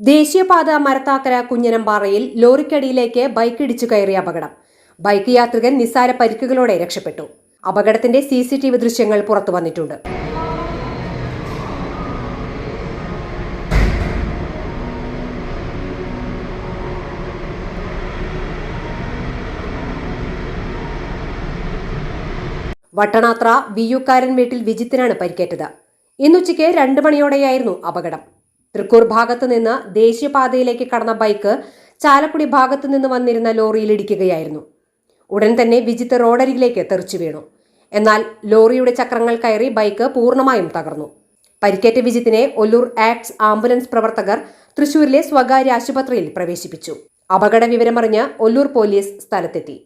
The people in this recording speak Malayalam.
ദേശീയപാത മരത്താക്കര കുഞ്ഞനമ്പാറയിൽ ലോറിക്കടിയിലേക്ക് ബൈക്ക് ഇടിച്ചു കയറിയ അപകടം. ബൈക്ക് യാത്രികൻ നിസ്സാര പരിക്കുകളോടെ രക്ഷപ്പെട്ടു. അപകടത്തിന്റെ സി സി ടി വി ദൃശ്യങ്ങൾ പുറത്തു വന്നിട്ടുണ്ട്. വട്ടണാത്ര വിയുക്കാരൻ വീട്ടിൽ വിജിത്തിനാണ് പരിക്കേറ്റത്. ഇന്നുച്ചയ്ക്ക് രണ്ട് മണിയോടെയായിരുന്നു അപകടം. തൃക്കൂർ ഭാഗത്ത് നിന്ന് ദേശീയപാതയിലേക്ക് കടന്ന ബൈക്ക് ചാലക്കുടി ഭാഗത്തു നിന്ന് വന്നിരുന്ന ലോറിയിൽ ഇടിക്കുകയായിരുന്നു. ഉടൻ തന്നെ വിജിത്ത് റോഡരികിലേക്ക് തെറിച്ചു വീണു. എന്നാൽ ലോറിയുടെ ചക്രങ്ങൾ കയറി ബൈക്ക് പൂർണമായും തകർന്നു. പരിക്കേറ്റ വിജിത്തിനെ ഒല്ലൂർ ആക്ട്സ് ആംബുലൻസ് പ്രവർത്തകർ തൃശൂരിലെ സ്വകാര്യ ആശുപത്രിയിൽ പ്രവേശിപ്പിച്ചു. അപകട വിവരമറിഞ്ഞ് ഒല്ലൂർ പോലീസ് സ്ഥലത്തെത്തി.